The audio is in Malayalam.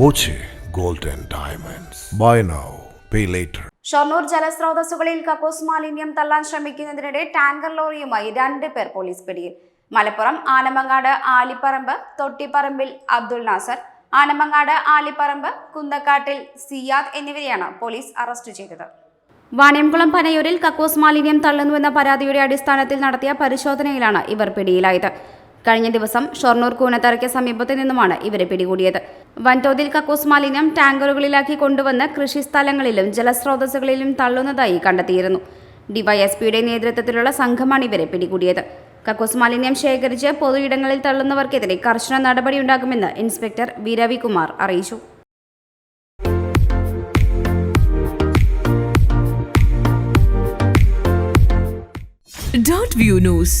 Boche gold and diamonds. Buy now pay later Shoranur ജലസ്രോതസ്സുകളിൽ കക്കൂസ് മാലിന്യം തള്ളാൻ ശ്രമിക്കുന്നതിനിടെ ടാങ്കർ ലോറിയുമായി രണ്ട് പേർ പോലീസ് പിടിയിൽ. മലപ്പുറം ആനമങ്ങാട് ആലിപ്പറമ്പ് തൊട്ടിപ്പറമ്പിൽ അബ്ദുൾ നാസർ ആനമങ്ങാട് ആലിപ്പറമ്പ് കുന്തക്കാട്ടിൽ സിയാദ് എന്നിവരെയാണ് പോലീസ് അറസ്റ്റ് ചെയ്തത്. വാണിയംകുളം പനയൂരിൽ കക്കോസ് മാലിന്യം തള്ളുന്നുവെന്ന പരാതിയുടെ അടിസ്ഥാനത്തിൽ നടത്തിയ പരിശോധനയിലാണ് ഇവർ പിടിയിലായത്. കഴിഞ്ഞ ദിവസം ഷൊർണൂർ കൂനത്തറയ്ക്ക് സമീപത്തു നിന്നുമാണ് ഇവരെ പിടികൂടിയത്. വൻതോതിൽ കക്കൂസ് മാലിന്യം ടാങ്കറുകളിലാക്കി കൊണ്ടുവന്ന് കൃഷിസ്ഥലങ്ങളിലും ജലസ്രോതസ്സുകളിലും തള്ളുന്നതായി കണ്ടെത്തിയിരുന്നു. ഡിവൈഎസ്പിയുടെ നേതൃത്വത്തിലുള്ള സംഘമാണ് ഇവരെ പിടികൂടിയത്. കക്കൂസ് മാലിന്യം ശേഖരിച്ച് പൊതു ഇടങ്ങളിൽ തള്ളുന്നവർക്കെതിരെ കർശന നടപടിയുണ്ടാകുമെന്ന് ഇൻസ്പെക്ടർ വി രവികുമാർ അറിയിച്ചു. Dot view news